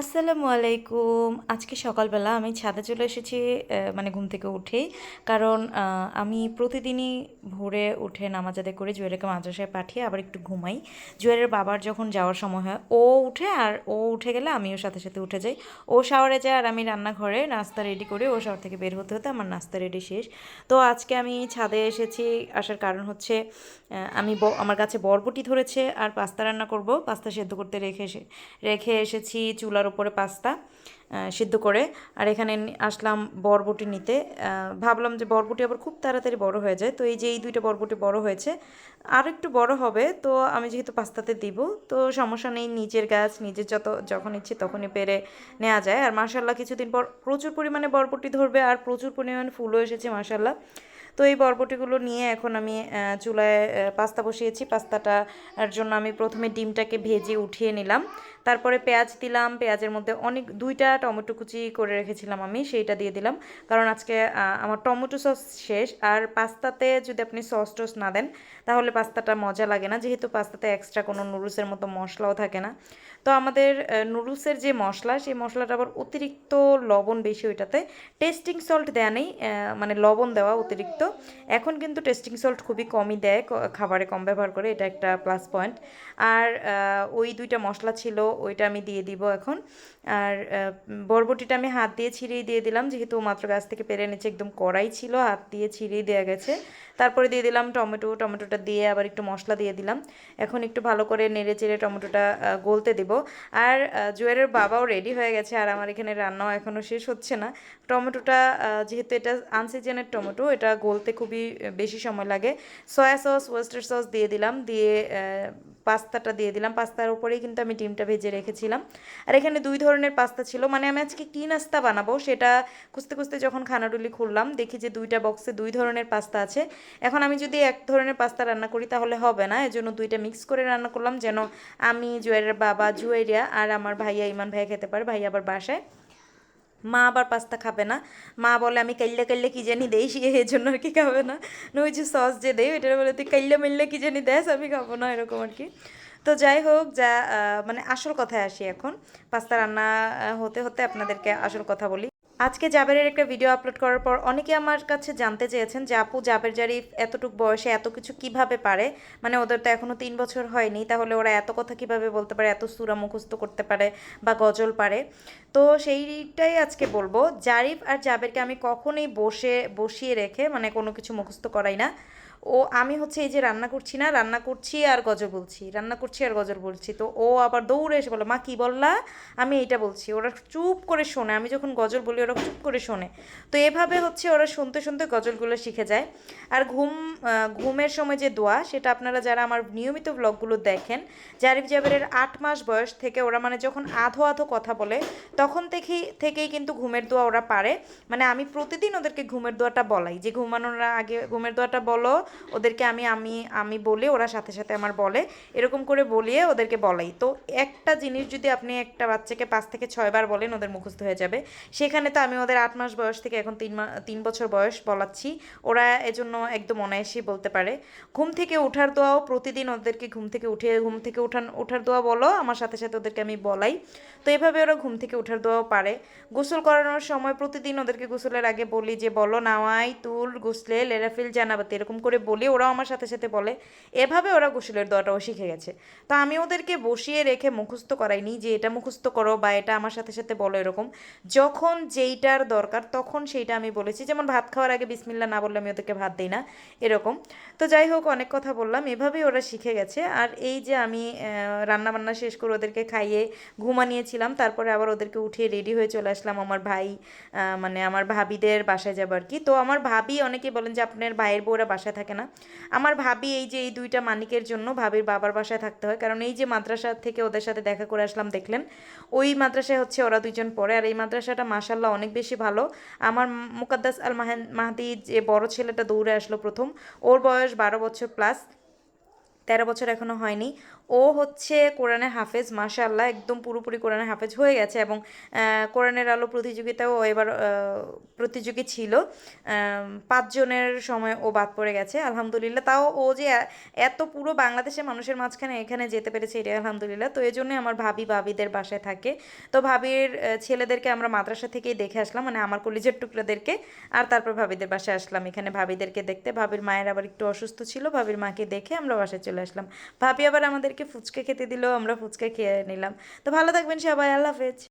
আসসালামু আলাইকুম। আজকে সকালবেলা আমি ছাদে চলে এসেছি মানে ঘুম থেকে উঠেই। কারণ আমি প্রতিদিনই ভোরে উঠে নামাজ আদায় করে জুয়েলকে মাদ্রাসায় পাঠিয়ে আবার একটু ঘুমাই। জুয়েলের বাবার যখন যাওয়ার সময় হয়, ও উঠে আর ও উঠে গেলে আমিও সাথে সাথে উঠে যাই। ও শাওয়ারে যায় আর আমি রান্নাঘরে নাস্তা রেডি করে, ও শাওয়ার থেকে বের হতে হতে আমার নাস্তা রেডি শেষ। তো আজকে আমি ছাদে এসেছি, আসার কারণ হচ্ছে আমি আমার কাছে বরবটি ধরেছে আর পাস্তা রান্না করব। পাস্তা সেদ্ধ করতে রেখে রেখে এসেছি চুলার উপরে পাস্তা সিদ্ধ করে। আর এখানে আসলাম বরবটি নিতে। ভাবলাম যে বরবটি আবার খুব তাড়াতাড়ি বড় হয়ে যায়। তো এই যে এই দুইটা বরবটি বড় হয়েছে, আর একটু বড় হবে। তো আমি যেহেতু পাস্তাতে দিব, তো সমস্যা নেই, নিজের গাছ, নিজের যত, যখন ইচ্ছে তখনই পেরে নেওয়া যায়। আর মার্শাল্লাহ কিছুদিন পর প্রচুর পরিমাণে বরবটি ধরবে আর প্রচুর পরিমাণে ফুলও এসেছে মার্শাল্লাহ তো এই বরবটিগুলো নিয়ে এখন আমি চুলায় পাস্তা বসিয়েছি। পাস্তাটার জন্য আমি প্রথমে ডিমটাকে ভেজে উঠিয়ে নিলাম। তারপরে পেঁয়াজ দিলাম, পেঁয়াজের মধ্যে অনেক, দুইটা টমেটো কুচি করে রেখেছিলাম আমি, সেইটা দিয়ে দিলাম। কারণ আজকে আমার টমেটো সস শেষ, আর পাস্তাতে যদি আপনি সস টস না দেন, তাহলে পাস্তাটা মজা লাগে না। যেহেতু পাস্তাতে এক্সট্রা কোনো নুডলসের মতো মশলাও থাকে না। তো আমাদের নুডলসের যে মশলা, সেই মশলাটা আবার অতিরিক্ত লবণ বেশি ওইটাতে। টেস্টিং সল্ট দেয়া নেই মানে লবণ দেওয়া অতিরিক্ত। এখন কিন্তু টেস্টিং সল্ট খুবই কমই দেয় খাবারে কম ব্যবহার করে, এটা একটা প্লাস পয়েন্ট আর ওই দুইটা মশলা ছিল ওইটা আমি দিয়ে দিব এখন। আর বরবটিটা আমি হাত দিয়ে ছিঁড়েই দিয়ে দিলাম যেহেতু মাত্র গাছ থেকে পেরে এনেছে একদম কড়াই ছিল হাত দিয়ে ছিঁড়েই দেওয়া গেছে। তারপরে দিয়ে দিলাম টমেটো টমেটোটা দিয়ে আবার একটু মশলা দিয়ে দিলাম। এখন একটু ভালো করে নেড়ে চেড়ে টমেটোটা গলতে দেব। আর আহ, জুয়েলের বাবাও রেডি হয়ে গেছে আর আমার এখানে রান্নাও এখনও শেষ হচ্ছে না। টমেটোটা যেহেতু এটা আনসিজনের টমেটো এটা গলতে খুবই বেশি সময় লাগে। সয়া সস ওয়েস্টার সস দিয়ে দিলাম দিয়ে পাস্তাটা দিয়ে দিলাম। পাস্তার উপরেই কিন্তু আমি ডিমটা ভেজে রেখেছিলাম। আর এখানে দুই ধরনের পাস্তা ছিল। মানে আমি আজকে কী নাস্তা বানাবো সেটা খুঁজতে খুঁজতে যখন খানাডুলি খুললাম, দেখি যে দুইটা বক্সে দুই ধরনের পাস্তা আছে। এখন আমি যদি এক ধরনের পাস্তা রান্না করি তাহলে হবে না। এজন্য দুইটা মিক্স করে রান্না করলাম। যেন আমি জুয়েলের বাবা জুয়েরিয়া আর আমার ভাইয়া, ইমান ভাইয়া খেতে পারে। ভাইয়া আবার বাসায়। মা আবার পাস্তা খাবে না। মা বলে, আমি কাইল্লা কাইল্লা কি জানি দেই, সে এই জন্য আর কি খাবে না। ওই যে সস যে দেয় ওইটা বলে, তুই কাইল্লা মিল্লা কি জানি দেস, আমি খাব না, এরকম আর কি। তো যাই হোক, যা মানে আসল কথায় আসি এখন। পাস্তা রান্না হতে হতে আপনাদেরকে আসল কথা বলি। আজকে জাবেরের একটা ভিডিও আপলোড করার পর অনেকে আমার কাছে জানতে চেয়েছেন যে, আপু, জাবের জারিফ এতটুক বয়সে এত কিছু কীভাবে পারে? মানে ওদের তো এখনও তিন বছর হয়নি, তাহলে ওরা এত কথা কীভাবে বলতে পারে, এত সুরা মুখস্ত করতে পারে বা গজল পারে? তো সেইটাই আজকে বলব, জারিফ আর জাবেরকে আমি কখনোই বসে, বসিয়ে রেখে মানে কোনো কিছু মুখস্থ করাই না। ও, আমি হচ্ছে এই যে রান্না করছি না, রান্না করছি আর গজল বলছি, রান্না করছি আর গজল বলছি। তো ও আবার দৌড়ে এসে বলে মা, কী বললা? আমি এইটা বলছি। ওরা চুপ করে শোনে, আমি যখন গজল বলি ওরা চুপ করে শোনে। তো এভাবে হচ্ছে ওরা শুনতে শুনতে গজলগুলো শিখে যায়। আর ঘুম ঘুমের সময় যে দোয়া, সেটা আপনারা যারা আমার নিয়মিত ব্লগগুলো দেখেন, জারিফ জাবেরের আট মাস বয়স থেকে ওরা মানে যখন আধো আধো কথা বলে, তখন থেকেই থেকেই কিন্তু ঘুমের দোয়া ওরা পারে। মানে আমি প্রতিদিন ওদেরকে ঘুমের দোয়াটা বলাই। যে ঘুমানোর আগে ঘুমের দোয়াটা বলো ওদেরকে আমি আমি আমি বলে ওরা সাথে সাথে আমার বলে, এরকম করে বলিয়ে ওদেরকে বলাই। তো একটা জিনিস যদি আপনি একটা বাচ্চাকে পাঁচ থেকে ছয়বার বলেন, ওদের মুখস্থ হয়ে যাবে। সেখানে তো আমি ওদের আট মাস বয়স থেকে এখন তিন তিন বছর বয়স বলাচ্ছি। ওরা এজন্য একদম অনায়াসেই বলতে পারে। ঘুম থেকে ওঠার দোয়াও প্রতিদিন ওদেরকে ঘুম থেকে উঠে, ঘুম থেকে উঠান ওঠার দোয়া বলো, আমার সাথে সাথে ওদেরকে আমি বলাই। তো এভাবে ওরা ঘুম থেকে ওঠার দোয়াও পারে। গোসল করানোর সময় প্রতিদিন ওদেরকে গোসলের আগে বলি যে, বলো, নাওয়াই, তুল, গোসলে, লেরাফিল, জানাবাতি, এরকম করে বলি, ওরাও আমার সাথে সাথে বলে, এভাবে ওরা গোসলের দোয়াটাও শিখে গেছে। তো আমি ওদেরকে বসিয়ে রেখে মুখস্থ করাইনি যে এটা মুখস্থ করো বা এটা আমার সাথে সাথে বলো এরকম। যখন যেইটার দরকার তখন সেইটা আমি বলেছি। যেমন ভাত খাওয়ার আগে বিসমিল্লা না বললে আমি ওদেরকে ভাত দিই না, এরকম। তো যাই হোক, অনেক কথা বললাম। এভাবেই ওরা শিখে গেছে। আর এই যে আমি রান্না বান্না শেষ করে ওদেরকে খাইয়ে ঘুমানিয়েছিলাম, তারপরে আবার ওদেরকে উঠিয়ে রেডি হয়ে চলে আসলাম আমার ভাই মানে আমার ভাবিদের বাসায় যাব আর কি। তো আমার ভাবি অনেকে বলেন যে আপনার ভাইয়ের বউরা বাসায় থাকে না। আমার ভাবি এই যে এই দুইটা মানিকের জন্য ভাবির বাবার বাসায় থাকতে হয়। কারণ এই যে মাদ্রাসা থেকে ওদের সাথে দেখা করে আসলাম, দেখলেন? ওই মাদ্রাসায় হচ্ছে ওরা দুইজন পড়ে। আর এই মাদ্রাসাটা মাসাল্লাহ অনেক বেশি ভালো। আমার মুকাদ্দাস আল মাহ মাহাদি যে বড় ছেলেটা দৌড়ে আসলো প্রথম, ওর বয়স বারো বছর প্লাস তেরো বছর এখনও হয়নি। ও হচ্ছে কোরআনে হাফেজ, মাশাআল্লাহ, একদম পুরোপুরি কোরআনে হাফেজ হয়ে গেছে এবং কোরআনের আলো প্রতিযোগিতাও এবার প্রতিযোগী ছিল। পাঁচজনের সময় ও বাদ পড়ে গেছে, আলহামদুলিল্লাহ। তাও ও যে এত পুরো বাংলাদেশের মানুষের মাঝখানে এখানে যেতে পেরেছে, এটাই আলহামদুলিল্লাহ। তো এই জন্য আমার ভাবি ভাবিদের বাসায় থাকে। তো ভাবির ছেলেদেরকে আমরা মাদ্রাসা থেকেই দেখে আসলাম মানে আমার কলিজের টুকরাদেরকে, আর তারপর ভাবিদের বাসায় আসলাম এখানে ভাবিদেরকে দেখতে। ভাবির মায়ের আবার একটু অসুস্থ ছিল, ভাবির মাকে দেখে আমরা বাসায় চলে আসলাম। ভাবি আবার আমাদেরকে ফুচকা খেতে দিলেও আমরা ফুচকা খেয়ে নিলাম। তো ভালো থাকবেন সবাই আল্লাহ হাফেজ।